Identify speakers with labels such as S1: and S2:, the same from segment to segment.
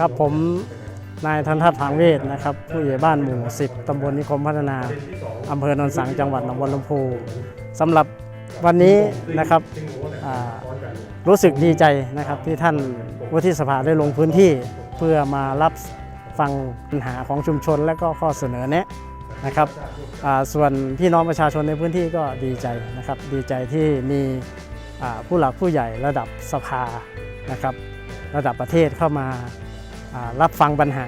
S1: ครับผมนายทันทัศน์ผางเวทนะครับ ผู้ใหญ่บ้านหมู่ 10 ตำบลนิคมพัฒนา อำเภอโนนสังจังหวัดหนองบัวลำพูสำหรับวันนี้นะครับรู้สึกดีใจนะครับที่ท่านวุฒิสภาได้ลงพื้นที่เพื่อมารับฟังปัญหาของชุมชน และก็ข้อเสนอแนะนะครับส่วนพี่น้องประชาชนในพื้นที่ก็ดีใจนะครับ ดีใจที่มีผู้หลักผู้ใหญ่ระดับสภานะครับ ระดับประเทศเข้ามา รับฟังปัญหา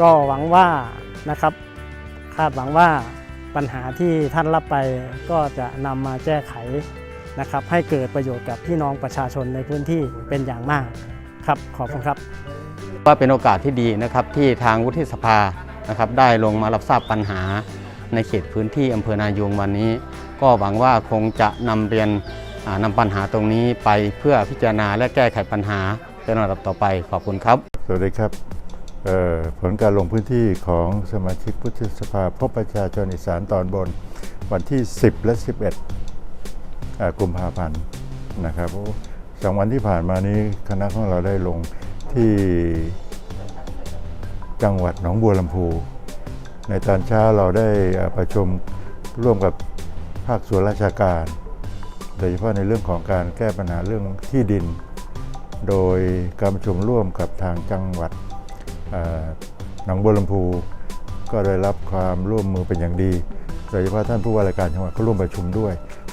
S1: ก็หวังว่านะครับ คาดหวังว่าปัญหาที่ท่านรับไปก็จะนำมาแก้ไขนะครับ ให้เกิดประโยชน์กับพี่น้องประชาชนในพื้นที่เป็นอย่างมากครับขอบคุณครับ
S2: ว่าเป็นโอกาสที่ดีนะครับที่ทางวุฒิสภานะครับได้ลงมารับทราบปัญหาในเขตพื้นที่อำเภอนายูงวันนี้ ก็หวังว่าคงจะนำเรียนนำปัญหาตรงนี้ไปเพื่อพิจารณาและแก้ไขปัญหาเป็นลำดับต่อไปขอบคุณครับ
S3: สวัสดีครับผลการลงพื้นที่ของสมาชิกพุทธสภาพบประชาชนอีสานตอนบนวันที่ 10 และ 11อ่ากุมภาพันธ์นะครับสองวันที่ผ่านมานี้คณะของเราได้ลงที่จังหวัดหนองบัวลำพู ในตอนเช้าเราได้ประชุมร่วมกับภาคส่วนราชการ โดยเฉพาะในเรื่องของการแก้ปัญหาเรื่องที่ดิน โดยการประชุมร่วมกับทางจังหวัดหนองบัวลำพูก็ได้รับความร่วมมือเป็นอย่างดีโดยเฉพาะท่านผู้ว่าราชการจังหวัดก็ร่วมประชุมด้วย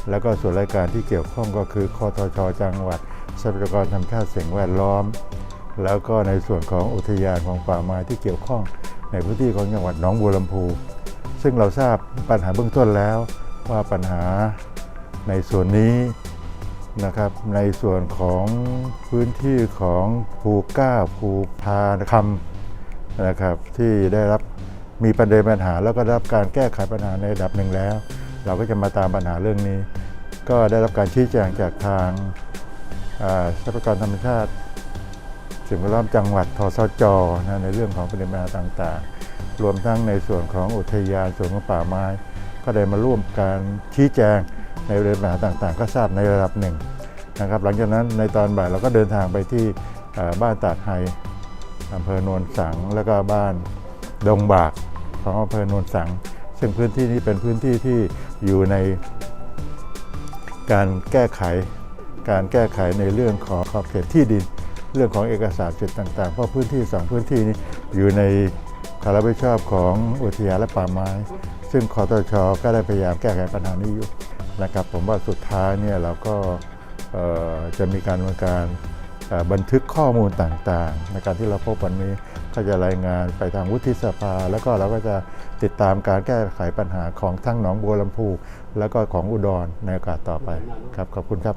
S3: แล้วก็ส่วนรายการที่เกี่ยวข้องก็คือคอทชจังหวัดทรัพยากรธรรมชาติสิ่งแวดล้อม แล้วก็ในส่วนของอุทยานของป่าไม้ที่เกี่ยวข้อง ในพื้นที่ของจังหวัดหนองบัวลำพู ซึ่งเราทราบปัญหาเบื้องต้นแล้วว่าปัญหาในส่วนนี้ นะครับในส่วนของพื้นที่ของภูเก้าภูพาคำนะครับที่ได้รับมีประเด็นปัญหา แล้วก็ได้รับการแก้ไขปัญหาในระดับหนึ่งแล้ว เราก็จะมาตามปัญหาเรื่องนี้ ก็ได้รับการชี้แจงจากทางทรัพยากรธรรมชาติสิ่งแวดล้อมจังหวัดทสจนะในเรื่องของประเด็นปัญหาต่างๆ รวมทั้งในส่วนของอุทยานส่วนของป่าไม้ ก็ได้มาร่วมการชี้แจง ในประเด็นปัญหาต่างๆ ก็ทราบในระดับหนึ่งนะครับ หลังจากนั้นในตอนบ่ายเราก็เดินทางไปที่บ้านตาดไฮอำเภอโนนสัง แล้วก็บ้านดงบากของอำเภอโนนสัง ซึ่งพื้นที่นี้เป็นพื้นที่ที่อยู่ในการแก้ไข การแก้ไขในเรื่องของขอบเขตที่ดิน เรื่องของเอกสารสิทธิ์ต่าง ๆ เพราะพื้นที่สองพื้นที่นี้อยู่ในความรับผิดชอบของอุทยานและป่าไม้ ซึ่งคอตชก็ได้พยายามแก้ไขปัญหานี้อยู่ นะครับผมว่าสุดท้ายเนี่ยเราก็จะมีการดำเนินการบันทึกข้อมูลต่างๆ ในการที่เราพบวันนี้ก็จะรายงานไปทางวุฒิสภา แล้วก็เราก็จะติดตามการแก้ไขปัญหาของทั้งหนองบัวลำพู แล้วก็ของอุดรในโอกาสต่อไปครับขอบคุณครับ